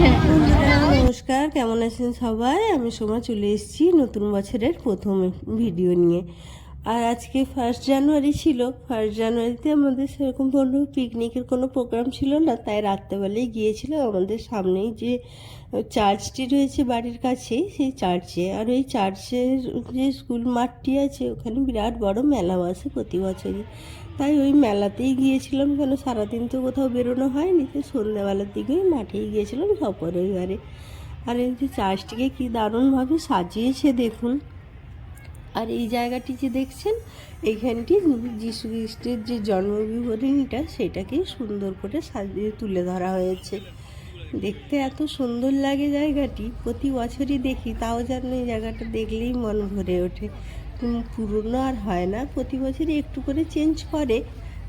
লাগছে নমস্কার। কেমন আছেন সবাই? আমি সময় চলে এসেছি নতুন বছরের প্রথম ভিডিও নিয়ে। আর আজকে ফার্স্ট জানুয়ারি ছিল। ফার্স্ট জানুয়ারিতে আমাদের সেরকম কোনো পিকনিকের কোনো প্রোগ্রাম ছিল না, তাই রাত্রেবেলায় গিয়েছিলাম আমাদের সামনেই যে চার্চটি রয়েছে বাড়ির কাছেই সেই চার্চে আর ওই চার্চের যে স্কুল মাঠটি আছে, ওখানে বিরাট বড় মেলা বসে প্রতি বছরই। তাই ওই মেলাতেই গিয়েছিলাম, কেন সারাদিন তো কোথাও বেরোনো হয়নি, তো সন্ধ্যাবেলার দিকেই মাঠেই গিয়েছিলাম সপরিবারে। আর এই যে চার্চটিকে কী দারুণভাবে সাজিয়েছে, দেখুন। আর এই জায়গাটি যে দেখছেন এইখানটি যীশু খ্রিস্টের যে জন্মবিবরণীটা সেটাকে সুন্দর করে সাজিয়ে তুলে ধরা হয়েছে। দেখতে এত সুন্দর লাগে জায়গাটি, প্রতি বছরই দেখি, তাও যেন এই জায়গাটা দেখলেই মন ভরে ওঠে। পুরনো আর হয় না, প্রতি বছরই একটু করে চেঞ্জ করে,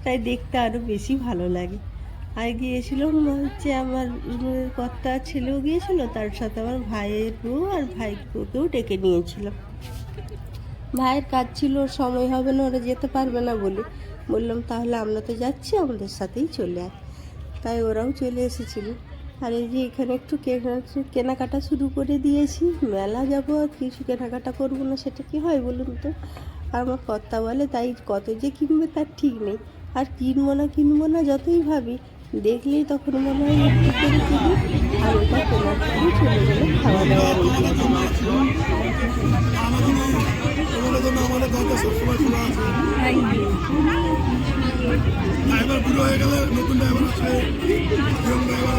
তাই দেখতে আরও বেশি ভালো লাগে। আর গিয়েছিলাম হচ্ছে আমার কর্তা ছেলেও গিয়েছিল, তার সাথে আমার ভাইয়ের বউ আর ভাই বউকেও ডেকে নিয়েছিলাম। ভাইয়ের কাজ ছিল ওর সময় হবে না, ওরা যেতে পারবে না বলে। বললাম, তাহলে আমরা তো যাচ্ছি, আমাদের সাথেই চলে আয়। তাই ওরাও চলে এসেছিল। আর এই যে এখানে একটু কেনা- কেনাকাটা শুরু করে দিয়েছি, মেলা যাব আর কিছু কেনাকাটা করব না, সেটা কি হয় বলুন তো? আর আমার কর্তা বলে, তাই কত যে কিনবে তার ঠিক নেই। আর কিনবো না কিনবো না, যতই ভাবি, দেখলেই তখন মনে হয় একটু করে কিনি আর ওটা কেনার চলে গেলে খাওয়া দাওয়ার তোমাদের জন্য আমাদের দরজা সবসময় খোলা আছে। ড্রাইভার বুড়ো হয়ে গেলে নতুন ড্রাইভার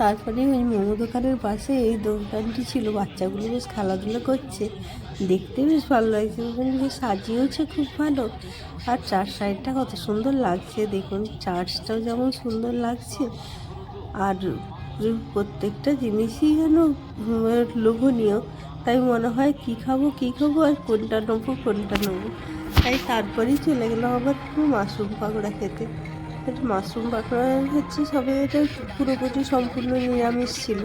তারপরে ওই মোমো দোকানের পাশে এই দোকানটি ছিল। বাচ্চাগুলো বেশ খেলাধুলো করছে। দেখতে বেশ ভালো লাগছে। ওখানে সাজিয়েওছে খুব ভালো। আর চার সাইডটা কত সুন্দর লাগছে। দেখুন, চার্চটাও যেমন সুন্দর লাগছে। আর প্রত্যেকটা জিনিসই যেন লোভনীয়। তাই মনে হয় কী খাব কী খাব আর কোনটা নেব কোনটা নেব। তাই তারপরেই চলে গেলাম আবার মাশরুম পাকোড়া খেতে। এটা মাশরুম পাকোড়া হচ্ছে, সবে এটা পুরোপুরি সম্পূর্ণ নিরামিষ ছিল।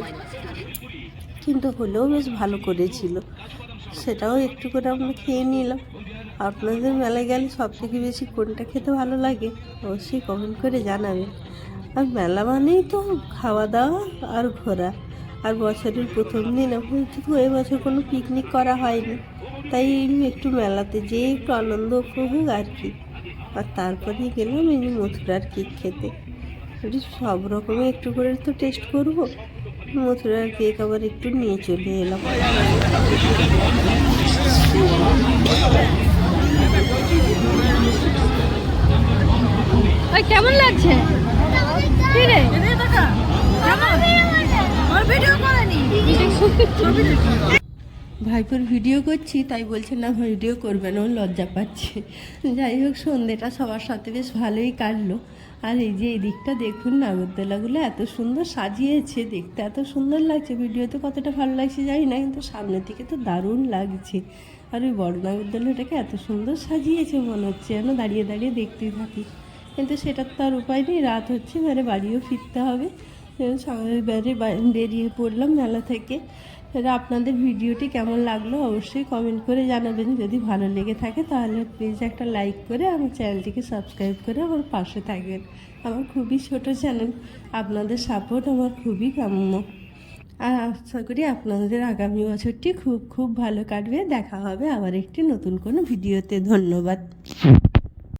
কিন্তু হলেও বেশ ভালো করেছিল। সেটাও একটু করে আমরা খেয়ে নিলাম। আপনাদের মেলায় গেলে সব থেকে বেশি কোনটা খেতে ভালো লাগে, অবশ্যই কমেন্ট করে জানাবেন। আর মেলা মানেই তো খাওয়া দাওয়া আর ঘোরা। আর বছরের প্রথম দিন এখন শুধু এবছর কোনো পিকনিক করা হয়নি। তাই একটু মেলাতে যেয়ে একটু আনন্দ উপভোগ আর কি। আর তারপরেই গেলাম এই যে মথুরার কেক খেতে। সব রকমের একটু করে তো টেস্ট করব। মথুরার কেক আবার একটু নিয়ে চলে এলাম। কেমন লাগছে? ভাইপোর ভিডিও করছি, তাই বলছে, না, ভিডিও করবে না লজ্জা পাচ্ছে। যাই হোক সন্ধ্যেটা সবার সাথে বেশ ভালোই কাটলো। আর এই যে, এই দিকটা দেখুন, নাগরদোলাগুলো এত সুন্দর সাজিয়েছে, দেখতে এত সুন্দর লাগছে। ভিডিওতে কতটা ভালো লাগছে জানি না, কিন্তু সামনে থেকে তো দারুণ লাগছে। আর ওই বড় নাগরদোলাটাকে এত সুন্দর সাজিয়েছে, মনে হচ্ছে যেন দাঁড়িয়ে দাঁড়িয়ে দেখতেই থাকি। কিন্তু সেটার তো আর উপায় নেই, রাত হচ্ছে এবারে বাড়িও ফিরতে হবে। বা- বেরিয়ে পড়লাম মেলা থেকে। এবার আপনাদের ভিডিওটি কেমন লাগল অবশ্যই কমেন্ট করে জানাবেন। যদি ভালো লেগে থাকে তাহলে প্লিজ একটা লাইক করে আমার চ্যানেলটিকে সাবস্ক্রাইব করে আমার পাশে থাকবেন। আমার খুবই ছোট চ্যানেল আপনাদের সাপোর্ট আমার খুবই কাম্য। আর আশা করি আপনাদের আগামী বছরটি খুব খুব ভালো কাটবে। দেখা হবে আবার একটি নতুন কোনো ভিডিওতে। ধন্যবাদ।